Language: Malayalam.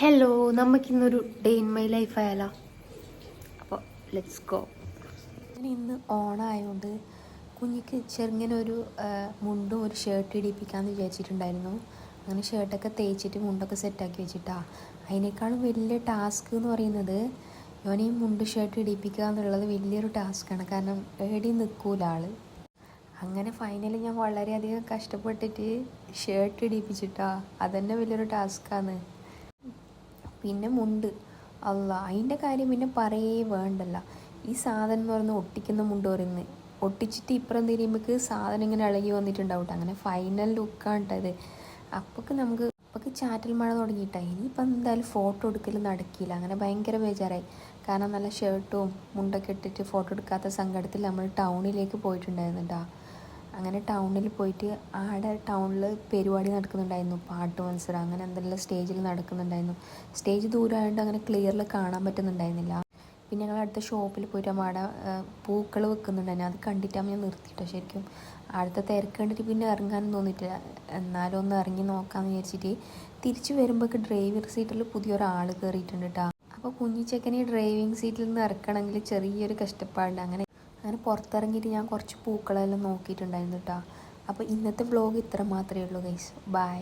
ഹലോ നമുക്കിന്നൊരു ഡേ ഇൻ മൈ ലൈഫ് ആയാലോ? അപ്പോൾ ലെറ്റ്സ് ഗോ ഞാൻ ഇന്ന് ഓണായതുകൊണ്ട് കുഞ്ഞിക്ക് ചെറുങ്ങനെ ഒരു മുണ്ടും ഒരു ഷർട്ട് ഇടിപ്പിക്കാമെന്ന് വിചാരിച്ചിട്ടുണ്ടായിരുന്നു. അങ്ങനെ ഷർട്ടൊക്കെ തേച്ചിട്ട് മുണ്ടൊക്കെ സെറ്റാക്കി വെച്ചിട്ടാ. അതിനേക്കാളും വലിയ ടാസ്ക് എന്ന് പറയുന്നത് ഞാൻ മുണ്ട് ഷർട്ട് ഇടിപ്പിക്കുക എന്നുള്ളത് വലിയൊരു ടാസ്ക്കാണ് കാരണം എവിടെയും നിൽക്കൂല ആൾ. അങ്ങനെ ഫൈനലി ഞാൻ വളരെയധികം കഷ്ടപ്പെട്ടിട്ട് ഷർട്ട് ഇടിപ്പിച്ചിട്ടാ. അതന്നെ വലിയൊരു ടാസ്ക്കാണ് പിന്നെ മുണ്ട്. അല്ല അതിന്റെ കാര്യം പിന്നെ പറയേ വേണ്ടല്ല. ഈ സാധനം എന്ന് പറയുന്നത് ഒട്ടിക്കുന്ന മുണ്ട് പറയുന്നത്. ഒട്ടിച്ചിട്ട് ഇപ്പുറം തിരിയുമ്പോൾക്ക് സാധനം ഇങ്ങനെ ഇളകി വന്നിട്ടുണ്ടാവും ട്ടോ. അങ്ങനെ ഫൈനൽ ലുക്കാണ് കേട്ടത് അപ്പൊക്ക് നമുക്ക് അപ്പോൾക്ക് ചാറ്റൽ മഴ തുടങ്ങിയിട്ടാ. ഇനിയിപ്പോൾ എന്തായാലും ഫോട്ടോ എടുക്കൽ നടക്കില്ല. അങ്ങനെ ഭയങ്കര ബേജാറായി. കാരണം നല്ല ഷർട്ടും മുണ്ടൊക്കെ ഇട്ടിട്ട് ഫോട്ടോ എടുക്കാത്ത സങ്കടത്തിൽ നമ്മൾ ടൗണിലേക്ക് പോയിട്ടുണ്ടായിരുന്നു കേട്ടോ അങ്ങനെ ടൗണിൽ പോയിട്ട് ആടെ ടൗണിൽ പരിപാടി നടക്കുന്നുണ്ടായിരുന്നു. പാട്ട് മത്സരം അങ്ങനെ എന്തെല്ലാം സ്റ്റേജിൽ നടക്കുന്നുണ്ടായിരുന്നു. സ്റ്റേജ് ദൂരമായതുകൊണ്ട് അങ്ങനെ ക്ലിയറിൽ കാണാൻ പറ്റുന്നുണ്ടായിരുന്നില്ല. പിന്നെ ഞങ്ങൾ അടുത്ത ഷോപ്പിൽ പോയിട്ട് അവിടെ പൂക്കൾ വെക്കുന്നുണ്ടായിരുന്നു. അത് കണ്ടിട്ടാണ് ഞാൻ നിർത്തിയിട്ടോ ശരിക്കും. അടുത്ത തിരക്ക് കണ്ടിട്ട് പിന്നെ ഇറങ്ങാനും തോന്നിയിട്ടില്ല. എന്നാലും ഒന്ന് ഇറങ്ങി നോക്കാമെന്ന് വിചാരിച്ചിട്ട് തിരിച്ചു വരുമ്പോഴേക്ക് ഡ്രൈവർ സീറ്റിൽ പുതിയൊരാൾ കയറിയിട്ടുണ്ട് കേട്ടോ അപ്പോൾ കുഞ്ഞിച്ചക്കനെ ഡ്രൈവിംഗ് സീറ്റിൽ നിന്ന് ഇറക്കണമെങ്കിൽ ചെറിയൊരു കഷ്ടപ്പാടുണ്ട്. അങ്ങനെ അങ്ങനെ പുറത്തിറങ്ങിയിട്ട് ഞാൻ കുറച്ച് പൂക്കളെല്ലാം നോക്കിയിട്ടുണ്ടായിരുന്നു കേട്ടോ അപ്പോൾ ഇന്നത്തെ വ്ലോഗ് ഇത്ര മാത്രമേ ഉള്ളൂ ഗൈസ് ബൈ